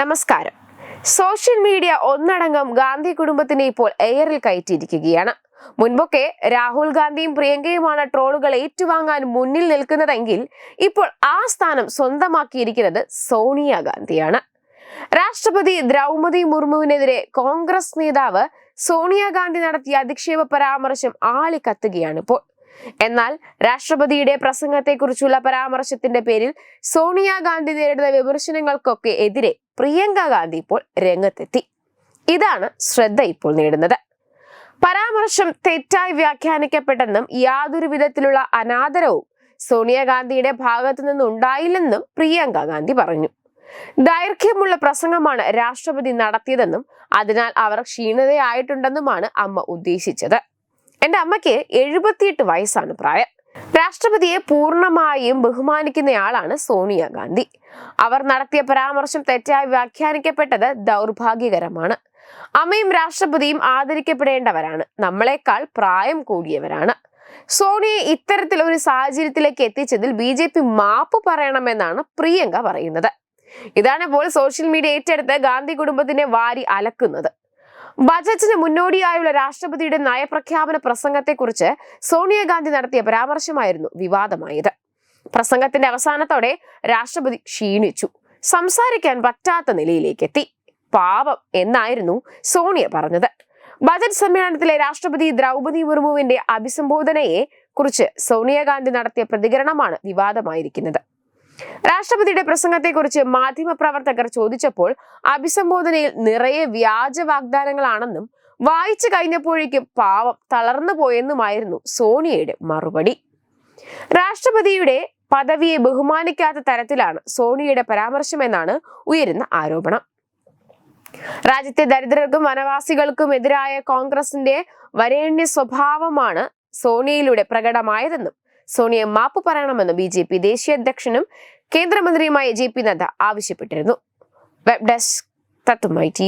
നമസ്കാരം. Social media ഒന്നടങ്കം ഗാന്ധി കുടുംബത്തിനെ ഇപ്പോൾ എയറിൽ കയറ്റിയിരിക്കുകയാണ്. മുൻപൊക്കെ രാഹുൽ ഗാന്ധിയും പ്രിയങ്കയുമാണ് ട്രോളുകൾ ഏറ്റുവാങ്ങാൻ മുന്നിൽ നിൽക്കുന്നതെങ്കിൽ ഇപ്പോൾ ആ സ്ഥാനം സ്വന്തമാക്കിയിരിക്കുന്നത് സോണിയ ഗാന്ധിയാണ്. രാഷ്ട്രപതി ദ്രൗപതി മുർമുവിനെതിരെ കോൺഗ്രസ് നേതാവ് സോണിയാഗാന്ധി നടത്തിയ അധിക്ഷേപ പരാമർശം ആളിക്കത്തുകയാണ് ഇപ്പോൾ. എന്നാൽ രാഷ്ട്രപതിയുടെ പ്രസംഗത്തെക്കുറിച്ചുള്ള പരാമർശത്തിന്റെ പേരിൽ സോണിയാഗാന്ധി നേരിടുന്ന വിമർശനങ്ങൾക്കൊക്കെ എതിരെ പ്രിയങ്ക ഗാന്ധി ഇപ്പോൾ രംഗത്തെത്തി. ഇതാണ് ശ്രദ്ധ ഇപ്പോൾ നേടുന്നത്. പരാമർശം തെറ്റായി വ്യാഖ്യാനിക്കപ്പെട്ടെന്നും യാതൊരു വിധത്തിലുള്ള അനാദരവും സോണിയാഗാന്ധിയുടെ ഭാഗത്തു നിന്നുണ്ടായില്ലെന്നും പ്രിയങ്ക ഗാന്ധി പറഞ്ഞു. ദൈർഘ്യമുള്ള പ്രസംഗമാണ് രാഷ്ട്രപതി നടത്തിയതെന്നും അതിനാൽ അവർ ക്ഷീണതയായിട്ടുണ്ടെന്നുമാണ് അമ്മ ഉദ്ദേശിച്ചത്. എന്റെ അമ്മയ്ക്ക് എഴുപത്തിയെട്ട് വയസ്സാണ് പ്രായം. രാഷ്ട്രപതിയെ പൂർണമായും ബഹുമാനിക്കുന്നയാളാണ് സോണിയാഗാന്ധി അവർ നടത്തിയ പരാമർശം തെറ്റായി വ്യാഖ്യാനിക്കപ്പെട്ടത് ദൗർഭാഗ്യകരമാണ്. അമ്മയും രാഷ്ട്രപതിയും ആദരിക്കപ്പെടേണ്ടവരാണ്. നമ്മളെക്കാൾ പ്രായം കൂടിയവരാണ്. സോണിയെ ഇത്തരത്തിൽ ഒരു സാഹചര്യത്തിലേക്ക് എത്തിച്ചതിൽ ബി ജെ പി മാപ്പ് പറയണമെന്നാണ് പ്രിയങ്ക പറയുന്നത്. ഇതാണ് ഇപ്പോൾ സോഷ്യൽ മീഡിയ ഏറ്റെടുത്ത് ഗാന്ധി കുടുംബത്തിനെ വാരി അലക്കുന്നത്. ബജറ്റിന് മുന്നോടിയായുള്ള രാഷ്ട്രപതിയുടെ നയപ്രഖ്യാപന പ്രസംഗത്തെക്കുറിച്ച് സോണിയാഗാന്ധി നടത്തിയ പരാമർശമായിരുന്നു വിവാദമായത്. പ്രസംഗത്തിന്റെ അവസാനത്തോടെ രാഷ്ട്രപതി ക്ഷീണിച്ചു. സംസാരിക്കാൻ പറ്റാത്ത നിലയിലേക്ക് എത്തി പാപം എന്നായിരുന്നു സോണിയ പറഞ്ഞത്. ബജറ്റ് സമ്മേളനത്തിലെ രാഷ്ട്രപതി ദ്രൗപദി മുർമുവിന്റെ അഭിസംബോധനയെ കുറിച്ച് സോണിയാഗാന്ധി നടത്തിയ പ്രതികരണമാണ് വിവാദമായിരിക്കുന്നത്. രാഷ്ട്രപതിയുടെ പ്രസംഗത്തെക്കുറിച്ച് മാധ്യമപ്രവർത്തകർ ചോദിച്ചപ്പോൾ അഭിസംബോധനയിൽ നിറയെ വ്യാജ വാഗ്ദാനങ്ങളാണെന്നും വായിച്ചു കഴിഞ്ഞപ്പോഴേക്കും പാവം തളർന്നു പോയെന്നുമായിരുന്നു സോണിയയുടെ മറുപടി. രാഷ്ട്രപതിയുടെ പദവിയെ ബഹുമാനിക്കാത്ത തരത്തിലാണ് സോണിയയുടെ പരാമർശമെന്നാണ് ഉയരുന്ന ആരോപണം. രാജ്യത്തെ ദരിദ്രർക്കും വനവാസികൾക്കും എതിരായ കോൺഗ്രസിന്റെ വരേണ്യ സ്വഭാവമാണ് സോണിയയിലൂടെ പ്രകടമായതെന്നും സോണിയ മാപ്പ് പറയണമെന്ന് ബി ജെ പി ദേശീയ അധ്യക്ഷനും കേന്ദ്രമന്ത്രിയുമായ ജെ പി നദ്ദ ആവശ്യപ്പെട്ടിരുന്നു. Web desk തത്തുമായി T